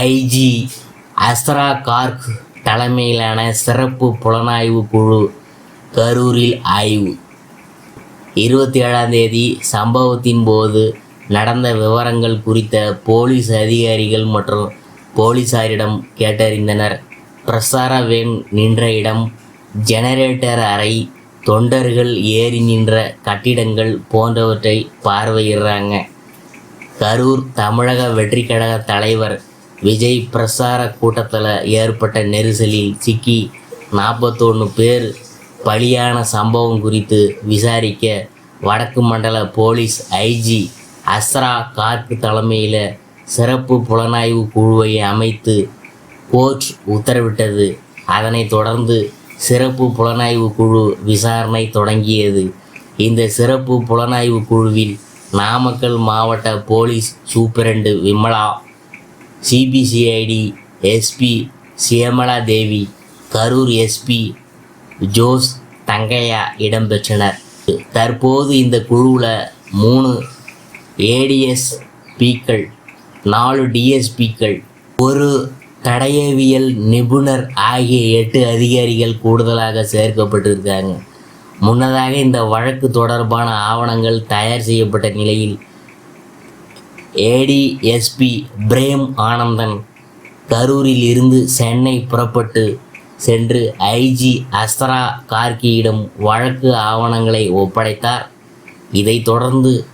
IG Azra Garg தலைமையிலான சிறப்பு புலனாய்வு குழு கரூரில் ஆய்வு. இருபத்தி ஏழாம் தேதி சம்பவத்தின் போது நடந்த விவரங்கள் குறித்த போலீஸ் அதிகாரிகள் மற்றும் போலீசாரிடம் கேட்டறிந்தனர். பிரசார வேன் நின்ற இடம் ஜெனரேட்டர் அறை தொண்டர்கள் ஏறி நின்ற கட்டிடங்கள் போன்றவற்றை பார்வையிடுறாங்க. கரூர் தமிழக வெற்றி கழக தலைவர் விஜய் பிரசார கூட்டத்தில் ஏற்பட்ட நெரிசலில் சிக்கி நாற்பத்தொன்று பேர் பலியான சம்பவம் குறித்து விசாரிக்க வடக்கு மண்டல போலீஸ் ஐஜி அஸ்ரா கார்க் தலைமையில் சிறப்பு புலனாய்வு குழுவை அமைத்து கோர்ட் உத்தரவிட்டது. அதனைத் தொடர்ந்து சிறப்பு புலனாய்வு குழு விசாரணை தொடங்கியது. இந்த சிறப்பு புலனாய்வு குழுவில் நாமக்கல் மாவட்ட police superintendent Vimala CBCID SP Shyamala Devi Karur SP Jose Thangaiya இடம்பெற்றனர். தற்போது இந்த குழுவில் மூணு ஏடிஎஸ்பிக்கள் நாலு டிஎஸ்பிக்கள் ஒரு தடயவியல் நிபுணர் ஆகிய எட்டு அதிகாரிகள் கூடுதலாக சேர்க்கப்பட்டிருக்காங்க. முன்னதாக இந்த வழக்கு தொடர்பான ஆவணங்கள் தயார் செய்யப்பட்ட நிலையில் ஏடிஎஸ்பி பிரேம் ஆனந்தன் கரூரில் இருந்து சென்னை புறப்பட்டு சென்று ஐஜி அஸ்ரா கார்கியிடம் வழக்கு ஆவணங்களை ஒப்படைத்தார். இதைத் தொடர்ந்து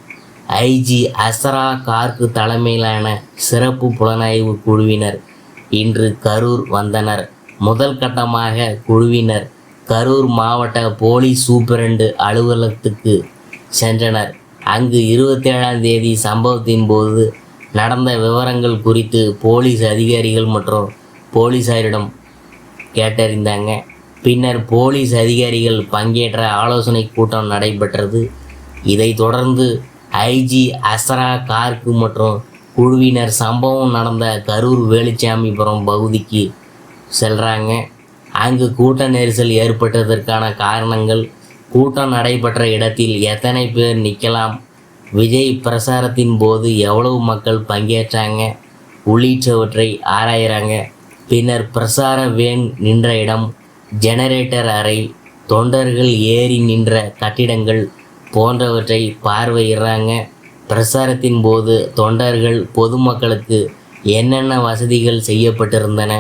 ஐஜி அஸ்ரா கார்க்கு தலைமையிலான சிறப்பு புலனாய்வு குழுவினர் இன்று கரூர் வந்தனர். முதல் கட்டமாக குழுவினர் கரூர் மாவட்ட போலீஸ் சூப்பிரண்டு அலுவலகத்துக்கு சென்றனர். அங்கு இருபத்தேழாம் தேதி சம்பவத்தின் போது நடந்த விவரங்கள் குறித்து போலீஸ் அதிகாரிகள் மற்றும் போலீசாரிடம் கேட்டறிந்தாங்க. பின்னர் போலீஸ் அதிகாரிகள் பங்கேற்ற ஆலோசனை கூட்டம் நடைபெற்றது. இதைத் தொடர்ந்து ஐஜி அஸ்ரா கார்க்கு மற்றும் குழுவினர் சம்பவம் நடந்த கரூர் வேலுச்சாமிபுரம் பகுதிக்கு செல்கிறாங்க அங்கு கூட்ட நெரிசல் ஏற்பட்டதற்கான காரணங்கள் கூட்டம் நடைபெற்ற இடத்தில் எத்தனை பேர் நிற்கலாம்? விஜய் பிரசாரத்தின் போது எவ்வளவு மக்கள் பங்கேற்றாங்க? உள்ளிட்டவற்றை ஆராயிறாங்க. பின்னர் பிரசார வேன் நின்ற இடம் ஜெனரேட்டர் அறை தொண்டர்கள் ஏறி நின்ற கட்டிடங்கள் போன்றவற்றை பார்வையிடுறாங்க. பிரசாரத்தின் போது தொண்டர்கள் பொதுமக்களுக்கு என்னென்ன வசதிகள் செய்யப்பட்டிருந்தன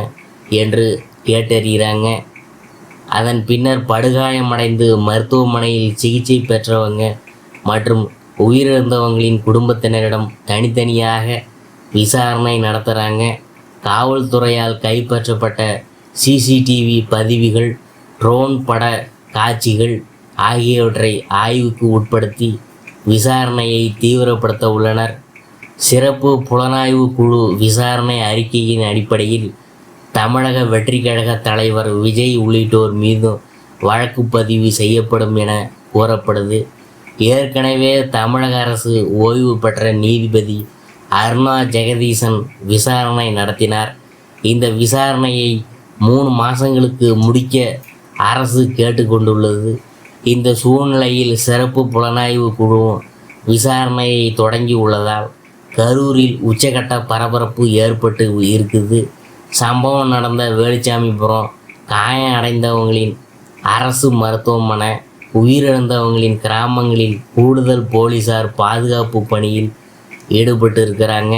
என்று கேட்டறிகிறாங்க. அதன் பின்னர் படுகாயமடைந்து மருத்துவமனையில் சிகிச்சை பெற்றவங்க மற்றும் உயிரிழந்தவங்களின் குடும்பத்தினரிடம் தனித்தனியாக விசாரணை நடத்துகிறாங்க காவல்துறையால் கைப்பற்றப்பட்ட சிசிடிவி பதிவுகள் ட்ரோன் பட காட்சிகள் ஆகியவற்றை ஆய்வுக்கு உட்படுத்தி விசாரணையை தீவிரப்படுத்த உள்ளனர். சிறப்பு புலனாய்வு குழு விசாரணை அறிக்கையின் அடிப்படையில் தமிழக வெற்றி கழக தலைவர் விஜய் உள்ளிட்டோர் மீதும் வழக்கு பதிவு செய்யப்படும் என கூறப்படுது. ஏற்கனவே தமிழக அரசு ஓய்வு பெற்ற நீதிபதி அருணா ஜெகதீசன் விசாரணை நடத்தினார். இந்த விசாரணையை மூணு மாதங்களுக்கு முடிக்க அரசு கேட்டுக்கொண்டுள்ளது இந்த சூழ்நிலையில் சிறப்பு புலனாய்வு குழுவும் விசாரணையை தொடங்கி உள்ளதால் கரூரில் உச்சகட்ட பரபரப்பு ஏற்பட்டு இருக்குது. சம்பவம் நடந்த வேலுச்சாமிபுரம் காயம் அடைந்தவங்களின் அரசு மருத்துவமனை உயிரிழந்தவங்களின் கிராமங்களில் கூடுதல் போலீஸார் பாதுகாப்பு பணியில் ஈடுபட்டு இருக்கிறாங்க